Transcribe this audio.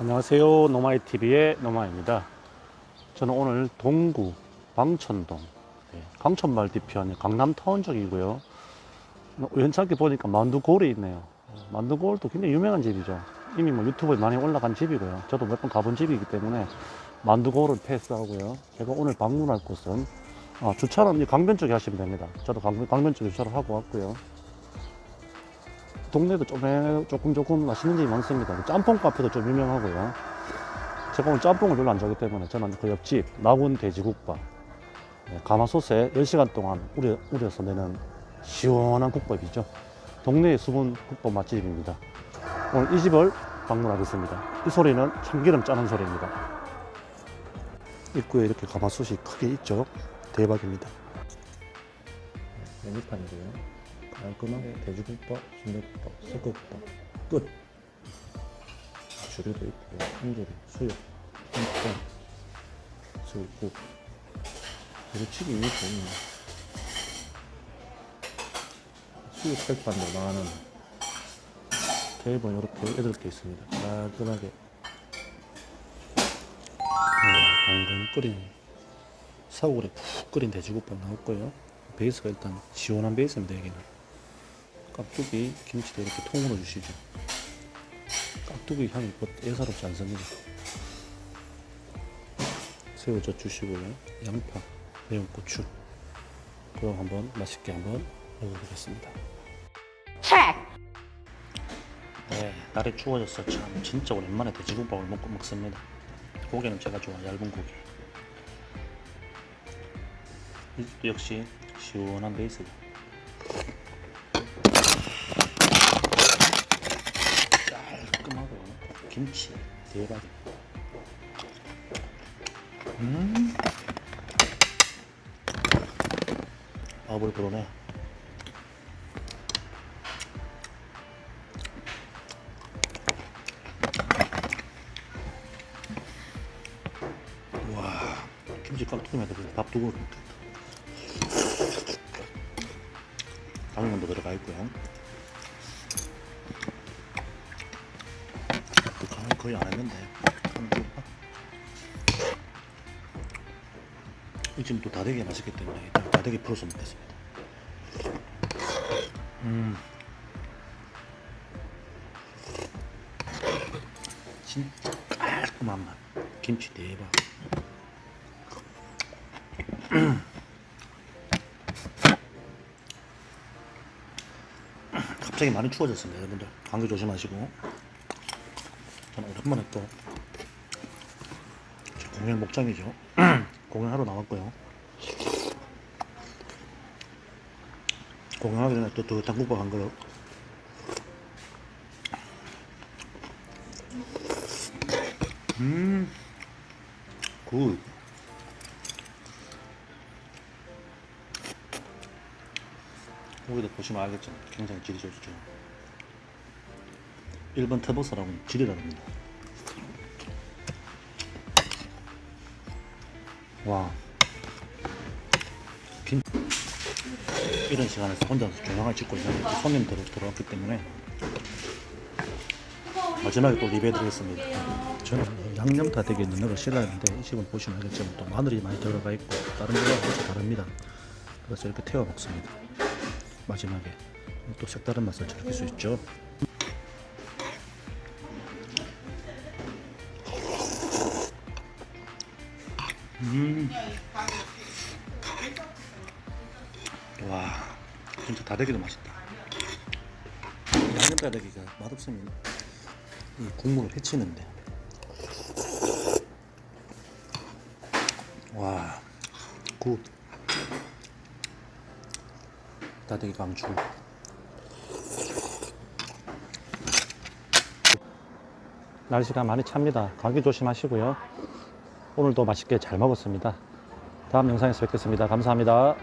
안녕하세요. 노마이TV의 노마입니다. 저는 오늘 동구 광천동 네, 광천마을 뒤편 강남타운 쪽이고요. 우연찮게 보니까 만두골이 있네요. 만두골도 굉장히 유명한 집이죠. 이미 뭐 유튜브에 많이 올라간 집이고요. 저도 몇 번 가본 집이기 때문에 만두골을 패스하고요. 제가 오늘 방문할 곳은 아, 주차는 이 강변 쪽에 하시면 됩니다. 저도 강변, 강변 쪽에 주차를 하고 왔고요. 동네도 좀, 조금 조금 맛있는 집이 많습니다. 짬뽕 카페도 좀 유명하고요. 제가 오늘 짬뽕을 별로 안 좋아하기 때문에 저는 그 옆집 나군 돼지국밥 네, 가마솥에 10시간 동안 우려, 우려서 내는 시원한 국밥이죠. 동네의 수분 국밥 맛집입니다. 오늘 이 집을 방문하겠습니다. 이 소리는 참기름 짜는 소리입니다. 입구에 이렇게 가마솥이 크게 있죠. 대박입니다. 메뉴판이고요. 깔끔하게 돼지국밥, 순대국밥, 섞어국밥 끝. 주류도 있고요. 인조리, 수육, 짬뽕, 수육국. 배루치기 이게 좋네. 수육 백반도 만원. 테이블 이렇게 8개 있습니다. 깔끔하게. 네, 방금 끓인 사골에 푹 끓인 돼지국밥 나왔고요. 베이스가 일단 시원한 베이스입니다. 여기는 깍두기 김치도 이렇게 통으로 주시죠. 깍두기 향이 뭐 예사롭지 않습니다. 새우젓 주시고요. 양파, 매운 고추. 그럼 한번 맛있게 한번 먹어보겠습니다. 네, 날이 추워져서 참 진짜 오랜만에 돼지국밥을 먹고 먹습니다. 고기는 제가 좋아하는 얇은 고기. 이- 역시 시원한 베이스다. 깔끔하고 김치 대박. 음. 밥을 그러네. 와, 김치 깍두기만 들어 밥두 그릇. 당면도 들어가 있고요. 거의 안 했는데 지금 또 다대기 맛있기 때문에 일단 다대기 풀어서 먹겠습니다. 음, 진짜 깔끔한 맛. 김치 대박. 갑자기 많이 추워졌습니다, 여러분들. 감기 조심하시고. 저는 오랜만에 또제 공연 목장이죠. 공연하러 나왔고요. 공연하기 전에 또, 또 당국밥 한 그릇. 음, 굿. 고기도 보시면 알겠죠. 굉장히 질이 좋죠. 1번 터보사랑은 질이 다릅니다. 와. 빈... 이런 시간에서 혼자서 조용하게 찍고 있는데 또 손님 들어, 들어왔기 때문에 마지막에 또 리뷰해드리겠습니다. 저는 양념 다대기 넣는 걸 싫어하는데 이 집은 보시면 알겠지만 또 마늘이 많이 들어가 있고 다른 데랑 훨씬 다릅니다. 그래서 이렇게 태워 먹습니다. 마지막에 또 색다른 맛을 즐길 수 있죠. 음. 와, 진짜 다대기도 맛있다. 양념 다대기가 맛없으면 이 국물을 해치는데. 와, 굿. 다대기 강추. 날씨가 많이 찹니다. 감기 조심하시고요. 오늘도 맛있게 잘 먹었습니다. 다음 영상에서 뵙겠습니다. 감사합니다.